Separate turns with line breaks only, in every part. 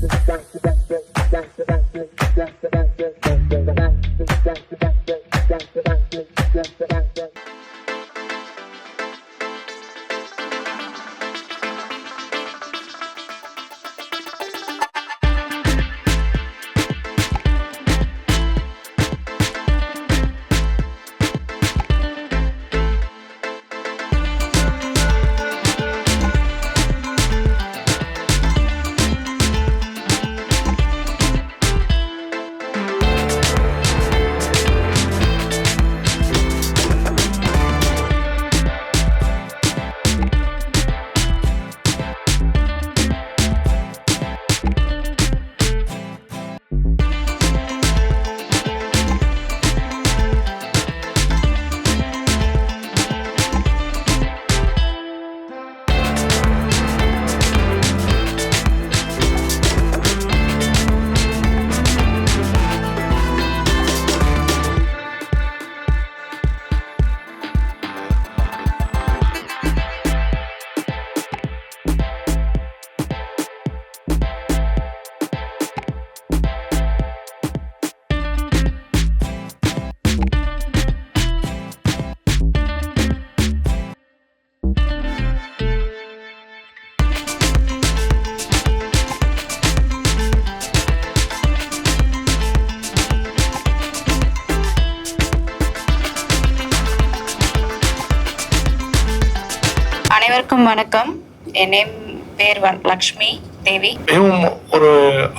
That's the, that's the, that's the, that's the, that's the, that's the. அனைவருக்கும் வணக்கம். என் name பேர் லக்ஷ்மி தேவி.
மிகவும் ஒரு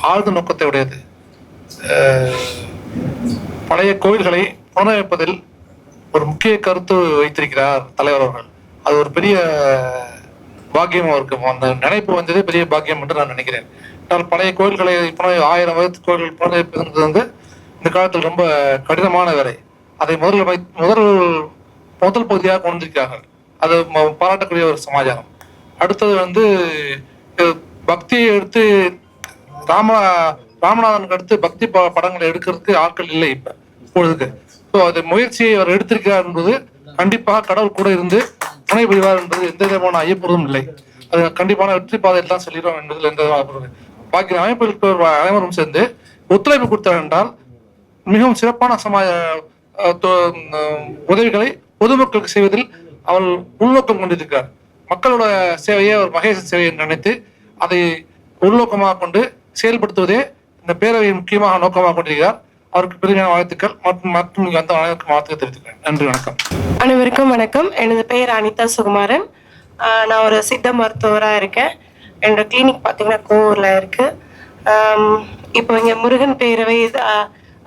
ஆழ்ந்த நோக்கத்தை உடையது பழைய கோயில்களை புனரமைப்பதில் ஒரு முக்கிய கருத்து வைத்திருக்கிறார் தலைவர் அவர்கள். அது ஒரு பெரிய பாக்கியம் அவருக்கு. அந்த நினைப்பு வந்ததே பெரிய பாக்கியம் என்று நான் நினைக்கிறேன். ஆனால் பழைய கோயில்களை புன ஆயிரம் வயது கோயில்கள் புனரமைப்பது வந்து இந்த காலத்தில் ரொம்ப கடினமான வேலை. அதை முதல் முதல் முதல் பகுதியாக கொண்டிருக்கிறார்கள் அது பாராட்டக்கூடிய ஒரு சமாச்சாரம். அடுத்தது வந்து பக்தியை எடுத்து ராம ராமநாதனுக்கு அடுத்து பக்தி ப- படங்களை எடுக்கிறதுக்கு ஆட்கள் இல்லை இப்ப இப்பொழுதுக்கு ஸோ அது முயற்சியை அவர் எடுத்திருக்கிறார் என்பது கண்டிப்பாக கடவுள் கூட இருந்து துணை புரிவார் என்பது எந்த விதமான ஐயப்பொருளும் இல்லை. அது கண்டிப்பான வெற்றி பாதையில் தான் செல்கிறோம் என்பதில் எந்த பாக்கி அமைப்பில் அனைவரும் சேர்ந்து ஒத்துழைப்பு கொடுத்தார் என்றால் மிகவும் சிறப்பான சமா உதவிகளை பொதுமக்களுக்கு செய்வதில் அவர் உள்நோக்கம் கொண்டிருக்கிறார். மக்களோட சேவையை அவர் மகேச சேவை என்று நினைத்து அதை உள்நோக்கமாக கொண்டு செயல்படுத்துவதே இந்த பேரவையின் முக்கியமாக நோக்கமாக கொண்டிருக்கிறார். அவருக்கு பெருமையான வாழ்த்துக்கள் மற்றும் மற்றும் இங்கு வந்த அனைவருக்கும் வாழ்த்துக்கள் தெரிவித்துக்கிறேன். நன்றி வணக்கம்.
அனைவருக்கும் வணக்கம். எனது பெயர் அனிதா சுகுமாரன். நான் ஒரு சித்த மருத்துவராக இருக்கேன். என்னோட கிளினிக் பார்த்தீங்கன்னா கோவூரில் இருக்கு. இப்போ இங்கே முருகன் பேரவை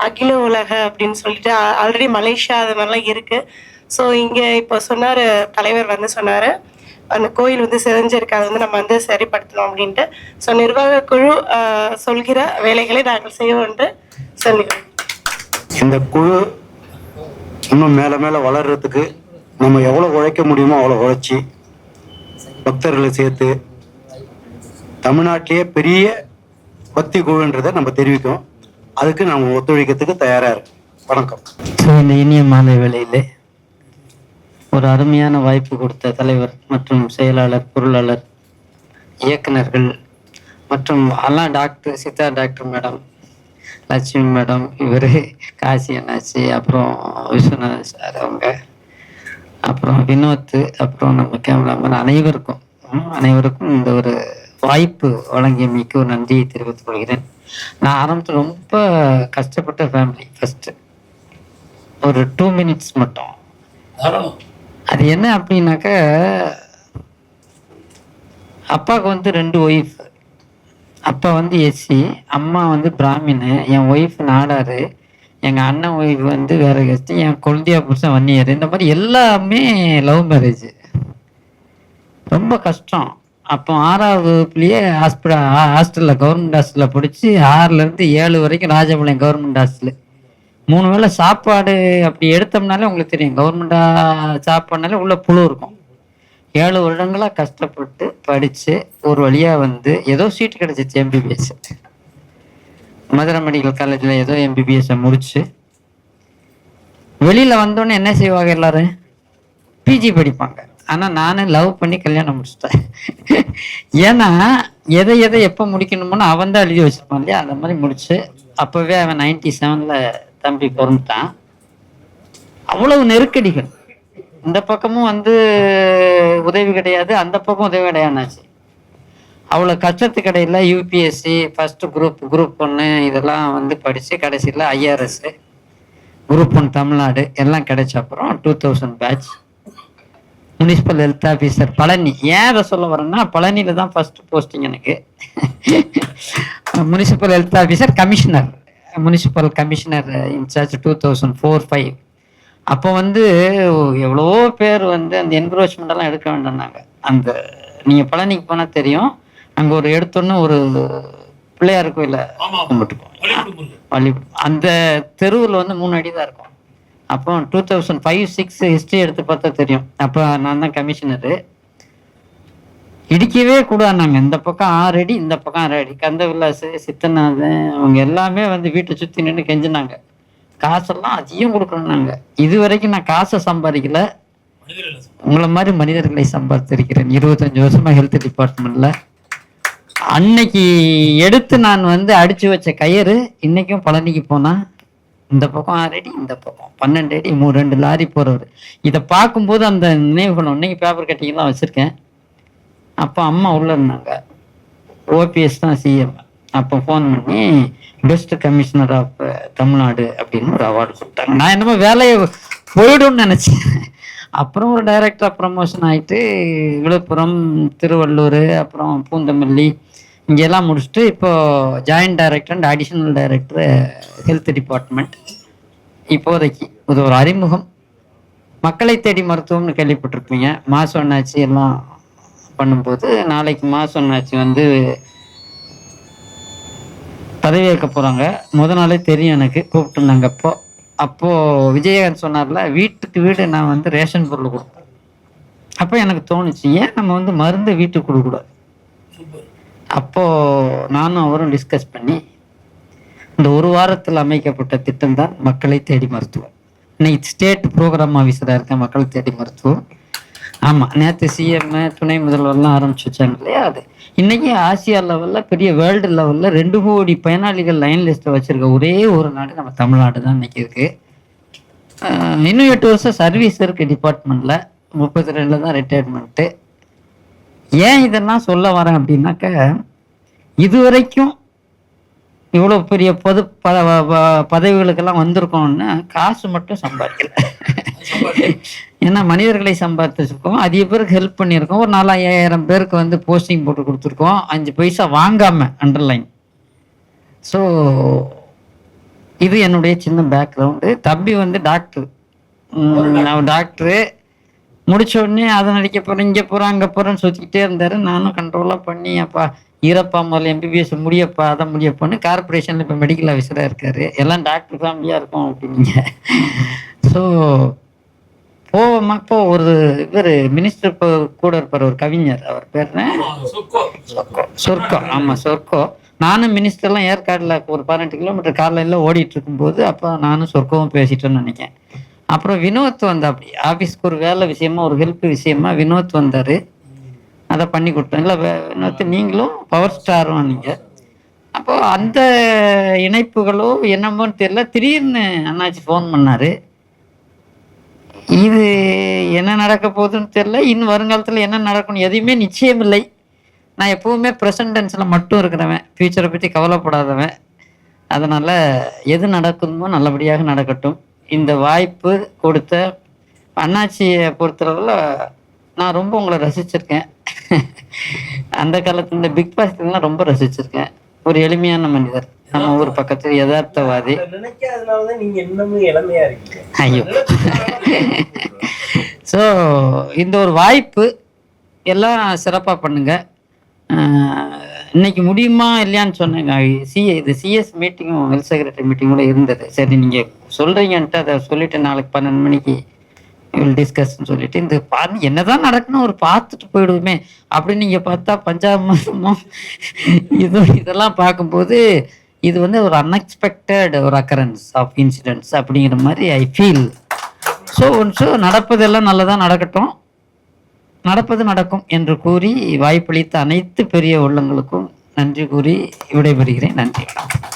அகில உலக அப்படின்னு சொல்லிட்டு ஆல்ரெடி மலேசியா அது மாதிரிலாம் இருக்குது ஸோ இங்கே இப்போ சொன்னார் தலைவர் வந்து சொன்னார் அந்த கோயில் வந்து சிதைஞ்சிருக்கு அதை வந்து நம்ம வந்து சரிப்படுத்தணும் அப்படின்ட்டு. ஸோ நிர்வாக குழு சொல்கிற வேலைகளை நாங்கள் செய்வோம் என்று சொல்லுகிறோம்.
இந்த குழு இன்னும் மேலே மேலே வளர்றதுக்கு நம்ம எவ்வளோ உழைக்க முடியுமோ அவ்வளோ உழைச்சி பக்தர்களை சேர்த்து தமிழ்நாட்டிலேயே பெரிய பக்தி குழுன்றதை நம்ம தெரிவிக்கோம் அதுக்கு நம்ம ஒத்துழைக்கிறதுக்கு தயாராக இருக்கோம். வணக்கம்.
ஸோ இந்த இனிய மாலை வேளையிலே ஒரு அருமையான வாய்ப்பு கொடுத்த தலைவர் மற்றும் செயலாளர் பொருளாளர் இயக்குனர்கள் மற்றும் எல்லாம் doctor Siddha doctor madam Lakshmi madam இவர் காசி அண்ணாச்சி அப்புறம் விஸ்வநாத் சார் அவங்க அப்புறம் வினோத் அப்புறம் நம்ம கேமராமேன் அனைவருக்கும் அனைவருக்கும் இந்த ஒரு வாய்ப்பு வழங்கியமைக்கு ஒரு நன்றியை தெரிவித்துக் கொள்கிறேன். நான் ஆரம்பத்தில் ரொம்ப கஷ்டப்பட்ட ஃபேமிலி ஃபஸ்ட்டு ஒரு டூ மினிட்ஸ் மட்டும். அது என்ன அப்படின்னாக்க அப்பாவுக்கு வந்து ரெண்டு ஒய்ஃப் அப்பா வந்து எஸ்சி அம்மா வந்து பிராமின். என் ஒய்ஃப் நாடாரு. எங்கள் அண்ணன் ஒய்ஃப் வந்து வேற கெஸ்ட்டு என் குழந்தையா புருஷன் வன்னியர் இந்த மாதிரி எல்லாமே லவ் மேரேஜ் ரொம்ப கஷ்டம். அப்போ ஆறாவது வகுப்புலேயே ஹாஸ்பிட்டல் ஹாஸ்டலில் கவர்மெண்ட் ஹாஸ்டலில் படித்து ஆறுலேருந்து ஏழு வரைக்கும் ராஜபாளையம் கவர்மெண்ட் ஹாஸ்டலு மூணு வேளை சாப்பாடு அப்படி எடுத்தோம்னாலே உங்களுக்கு தெரியும். கவர்மெண்டா சாப்பாடுனாலே உள்ள புழு இருக்கும். ஏழு வருடங்களா கஷ்டப்பட்டு படிச்சு ஒரு வழியா வந்து ஏதோ சீட் கிடைச்சிச்சு எம்பிபிஎஸ் மதுரை மெடிக்கல் காலேஜில் ஏதோ எம்பிபிஎஸ்ஸை முடிச்சு. வெளியில வந்தோடனே என்ன செய்வாங்க எல்லாரும்? பிஜி படிப்பாங்க. ஆனா நானே லவ் பண்ணி கல்யாணம் முடிச்சுட்டேன். ஏன்னா எதை எதை எப்போ முடிக்கணுமோன்னு அவன் தான் எழுதி வச்சிருப்பான் இல்லையா? அந்த மாதிரி முடிச்சு அப்பவே அவன் நைன்டி செவன்ல தம்பி பிறந்துட்டான். அவ்வளவு நெருக்கடிகள். இந்த பக்கமும் வந்து உதவி கிடையாது அந்த பக்கம் உதவி கிடையாதுனாச்சு. அவ்வளோ கஷ்டத்துக்கு இடையில யூபிஎஸ்சி ஃபஸ்ட்டு குரூப் குரூப் ஒன்று இதெல்லாம் வந்து படித்து கடைசியில் ஐஆர்எஸ்ஸு குரூப் ஒன் தமிழ்நாடு எல்லாம் கிடைச்ச அப்புறம் two thousand batch municipal health officer Palani. ஏன் அதை சொல்ல வரேன்னா பழனியில் தான் ஃபஸ்ட்டு போஸ்டிங் எனக்கு. Municipal health officer commissioner municipal commissioner in charge two thousand four five அப்போ வந்து எவ்வளவோ பேர் வந்து அந்த என்க்ரோச்மெண்ட் எல்லாம் எடுக்க வேண்டாம்னாங்க. அந்த நீங்கள் பழனிக்கு போனால் தெரியும் அங்கே ஒரு எடுத்தோன்னு ஒரு பிள்ளையார் கோயில கும்பிட்டுப்போம் வள்ளி அந்த தெருவில் வந்து மூணு அடி தான் இருக்கும். அப்போ two thousand five six history எடுத்து பார்த்தா தெரியும். அப்போ நான் தான் கமிஷனரு இடிக்கவே கூடாதுனாங்க. இந்த பக்கம் ஆறு அடி இந்த பக்கம் ஆறு அடி. கந்த விலாசு சித்தநாதன் அவங்க எல்லாமே வந்து வீட்டை சுற்றி நின்று கெஞ்சினாங்க. காசெல்லாம் அதிகம் கொடுக்கணும்னாங்க. இது வரைக்கும் நான் காசை சம்பாதிக்கல. உங்களை மாதிரி மனிதர்களை சம்பாதித்திருக்கிறேன். இருபத்தஞ்சு வருஷமா ஹெல்த் டிபார்ட்மெண்ட்ல அன்னைக்கு எடுத்து நான் வந்து அடிச்சு வச்ச கயிறு இன்னைக்கும் பழனிக்கு போனா இந்த பக்கம் ஆறு அடி இந்த பக்கம் பன்னெண்டு அடி மூணு ரெண்டு லாரி போறவர். இதை பார்க்கும்போது அந்த நினைவுகள் இன்னைக்கு பேப்பர் கட்டிங்லாம் வச்சிருக்கேன். அப்போ அம்மா உள்ள இருந்தாங்க. ஓபிஎஸ் தான் சிஎம் அப்போ ஃபோன் பண்ணி பெஸ்ட் கமிஷனர் ஆஃப் தமிழ்நாடு அப்படின்னு ஒரு அவார்டு கொடுத்தாங்க. நான் என்னமோ வேலையை போயிடும்னு நினச்சேன். அப்புறம் ஒரு டைரக்டராக ப்ரமோஷன் ஆகிட்டு விழுப்புரம் திருவள்ளூர் அப்புறம் பூந்தமல்லி இங்கெல்லாம் முடிச்சுட்டு இப்போது joint director and additional director health department இப்போதைக்கு இது ஒரு அறிமுகம். மக்களை தேடி மருத்துவம்னு கேள்விப்பட்டிருப்பீங்க. மாசம் என்னாச்சு எல்லாம் பண்ணும்போது நாளைக்கு மாசம் ஆச்சு வந்து ஏற்க போகிறாங்க முத நாளே தெரியும் எனக்கு. கூப்பிட்டுருந்தாங்க அப்போ. அப்போது விஜயகாந்த் சொன்னார்ல வீட்டுக்கு வீடு நான் வந்து ரேஷன் பொருள் கொடுப்பேன். அப்போ எனக்கு தோணுச்சு ஏன் நம்ம வந்து மருந்து வீட்டுக்கு கொடுக்கக்கூடாது? அப்போது நானும் அவரும் டிஸ்கஸ் பண்ணி இந்த ஒரு வாரத்தில் அமைக்கப்பட்ட திட்டம் தான் மக்களை தேடி மருத்துவம். இன்னைக்கு ஸ்டேட் ப்ரோக்ராம் ஆஃபீஸராக இருக்கேன் மக்களை தேடி மருத்துவம். ஆமாம் நேற்று சிஎம் துணை முதல்வர்லாம் ஆரம்பிச்சு வச்சாங்க. இல்லையா அது? இன்னைக்கு ஆசியா லெவலில் பெரிய வேர்ல்டு லெவலில் ரெண்டு கோடி பயனாளிகள் லைன் லிஸ்ட்டை வச்சிருக்க ஒரே ஒரு நாடு நம்ம தமிழ்நாடு தான் இன்னைக்கு இருக்கு. இன்னும் எட்டு வருஷம் சர்வீஸ் இருக்கு டிபார்ட்மெண்ட்டில் முப்பத்தி ரெண்டில் தான் ரிட்டையர்மெண்ட்டு ஏன் இதெல்லாம் சொல்ல வரேன் அப்படின்னாக்க இது வரைக்கும் இவ்வளோ பெரிய பொது ப- பதவிகளுக்கெல்லாம் வந்திருக்கோம்னா காசு மட்டும் சம்பாதிக்கல. ஏன்னா மனிதர்களை சம்பாதிச்சிருக்கோம். அதிக பேருக்கு ஹெல்ப் பண்ணியிருக்கோம். ஒரு நாலாயிரம் பேருக்கு வந்து போஸ்டிங் போட்டு கொடுத்துருக்கோம். அஞ்சு பைசா வாங்காம அண்டர்லைன் ஸோ இது என்னுடைய சின்ன பேக்ரவுண்டு தம்பி வந்து டாக்டர் நான் டாக்டரு முடிச்ச உடனே அதை நடிக்க போகிறேன் இங்கே போகிறேன் அங்கே போகிறேன்னு சுற்றிக்கிட்டே இருந்தார். நானும் கண்ட்ரோலாக பண்ணி அப்பா ஈரப்பா முதல்ல எம்பிபிஎஸ் முடியப்பா அதை முடியப்பான்னு கார்பரேஷனில் இப்போ மெடிக்கல் ஆஃபீஸராக இருக்காரு. எல்லாம் டாக்டர் ஃபேமிலியாக இருக்கும் அப்படின்னீங்க. ஸோ போவோமா இப்போ ஒரு இவர் மினிஸ்டர் இப்போ கூட இருப்பார் ஒரு கவிஞர் அவர் பேர் சொர்க்கோ. ஆமாம் சொர்க்கோ நானும் மினிஸ்டர்லாம் ஏற்காடில் ஒரு பதினெட்டு கிலோமீட்டர் காரில் எல்லாம் ஓடிட்டு இருக்கும்போது அப்போ நானும் சொர்க்கவும் பேசிட்டேன்னு நினைக்கிறேன். அப்புறம் வினோத் வந்தா அப்படி ஆஃபீஸ்க்கு ஒரு வேலை விஷயமா ஒரு ஹெல்ப் விஷயமா வினோத் வந்தார். அதை பண்ணி கொடுத்தேன். இல்லை வினோத் நீங்களும் பவர் ஸ்டாரும் நீங்கள் அப்போ அந்த இணைப்புகளோ என்னமோன்னு தெரியல. திடீர்னு அண்ணாச்சி ஃபோன் பண்ணாரு. இது என்ன நடக்க போகுதுன்னு தெரியல. இன்னும் வருங்காலத்தில் என்ன நடக்கணும் எதுவுமே நிச்சயம் இல்லை நான் எப்போவுமே ப்ரெசன்ட் டென்ஸில் மட்டும் இருக்கிறவன். ஃப்யூச்சரை பற்றி கவலைப்படாதவன். அதனால் எது நடக்குமோ நல்லபடியாக நடக்கட்டும். இந்த வாய்ப்பு கொடுத்த அண்ணாச்சியை பொறுத்தளவில் நான் ரொம்ப உங்களை ரசிச்சிருக்கேன். அந்த காலத்தில் இந்த பிக் பாஸ்லாம் ரொம்ப ரசிச்சிருக்கேன். ஒரு எளிமையான மனிதர். நம்ம ஊர் பக்கத்தில் யதார்த்தவாதி.
நினைக்காதனாலதான் நீங்க இன்னமும் இளமையா இருக்கீங்க.
ஐயோ. ஸோ இந்த ஒரு வாய்ப்பு எல்லாம் சிறப்பாக பண்ணுங்க. இன்னைக்கு முடியுமா இல்லையான்னு சொன்னேங்க. சி இது சிஎஸ் மீட்டிங்கும் ஹெல்த் செக்ரட்டரி மீட்டிங் கூட இருந்தது. சரி நீங்கள் சொல்கிறீங்கன்ட்டு அதை சொல்லிட்டு நாளைக்கு பன்னெண்டு மணிக்கு வில் டிஸ்கஸ்ன்னு சொல்லிட்டு இந்த பாருங்க என்னதான் நடக்கணும் ஒரு பார்த்துட்டு போயிடுவோமே. அப்படின்னு நீங்கள் பார்த்தா பஞ்சாப் மாதமும் இது இதெல்லாம் பார்க்கும்போது இது வந்து ஒரு அன்எக்ஸ்பெக்டட் ஒரு அக்கரன்ஸ் ஆஃப் இன்சிடென்ட்ஸ் அப்படிங்கிற மாதிரி ஐ ஃபீல் ஸோ ஒன்ஸோ நடப்பதெல்லாம் நல்லதாக நடக்கட்டும். நடப்பது நடக்கும் என்று கூறி வாய்ப்பளித்த அனைத்து பெரிய உள்ளங்களுக்கும் நன்றி கூறி விடைபெறுகிறேன். நன்றி.